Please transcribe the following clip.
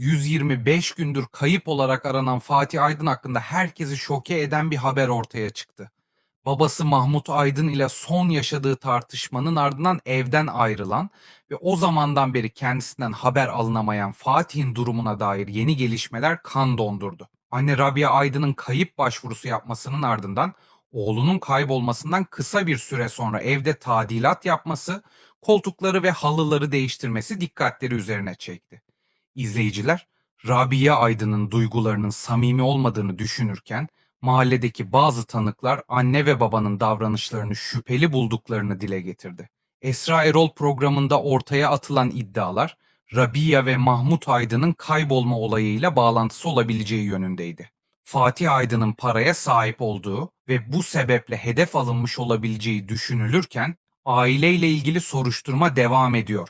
125 gündür kayıp olarak aranan Fatih Aydın hakkında herkesi şoke eden bir haber ortaya çıktı. Babası Mahmut Aydın ile son yaşadığı tartışmanın ardından evden ayrılan ve o zamandan beri kendisinden haber alınamayan Fatih'in durumuna dair yeni gelişmeler kan dondurdu. Anne Rabia Aydın'ın kayıp başvurusu yapmasının ardından oğlunun kaybolmasından kısa bir süre sonra evde tadilat yapması, koltukları ve halıları değiştirmesi dikkatleri üzerine çekti. İzleyiciler, Rabia Aydın'ın duygularının samimi olmadığını düşünürken, mahalledeki bazı tanıklar anne ve babanın davranışlarını şüpheli bulduklarını dile getirdi. Esra Erol programında ortaya atılan iddialar, Rabia ve Mahmut Aydın'ın kaybolma olayıyla bağlantısı olabileceği yönündeydi. Fatih Aydın'ın paraya sahip olduğu ve bu sebeple hedef alınmış olabileceği düşünülürken aileyle ilgili soruşturma devam ediyor